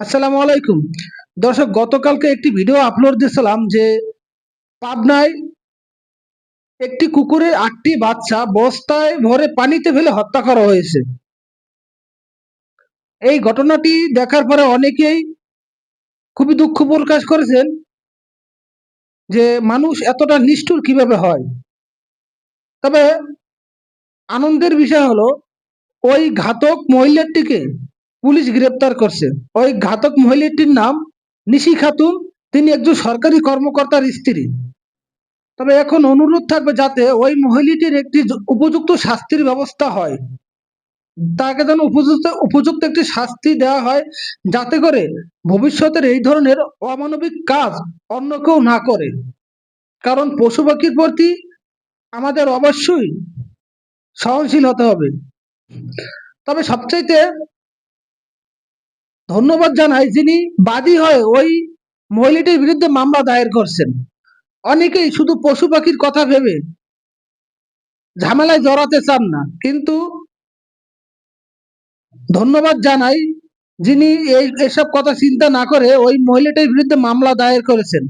আসসালামু আলাইকুম। দর্শক, গতকালকে একটি ভিডিও আপলোড দিয়েছিলাম যে পাবনায় একটি কুকুরের আটটি বাচ্চা বস্তায় ভরে পানিতে ফেলে হত্যা করা হয়েছে। এই ঘটনাটি দেখার পরে অনেকেই খুবই দুঃখ প্রকাশ করেছেন যে মানুষ এতটা নিষ্ঠুর কীভাবে হয়। তবে আনন্দের বিষয় হলো, ওই ঘাতক মহিলাটিকে পুলিশ গ্রেপ্তার করছে। ওই ঘাতক মহিলাটির নাম নিশি খাতুন। তিনি একজন সরকারি কর্মকর্তার স্ত্রী। তবে এখন অনুরোধ থাকবে যাতে ওই মহিলাটির একটি উপযুক্ত শাস্তির ব্যবস্থা হয়। তাকে যেন উপযুক্ত উপযুক্ত একটি শাস্তি দেওয়া হয় যাতে করে ভবিষ্যতের এই ধরনের অমানবিক কাজ অন্য কেউ না করে। কারণ পশু পাখির প্রতি আমাদের অবশ্যই সহনশীল হতে হবে। তবে সবচাইতে ধন্যবাদ জানাই যিনি বাদী হয়ে ওই মহিলাটির বিরুদ্ধে মামলা দায়ের করছেন। অনেকেই শুধু পশু পাখির কথা ভেবে ঝামেলায় জড়াতে চান না, কিন্তু ধন্যবাদ জানাই যিনি এই এসব কথা চিন্তা না করে ওই মহিলাটির বিরুদ্ধে মামলা দায়ের করেছেন।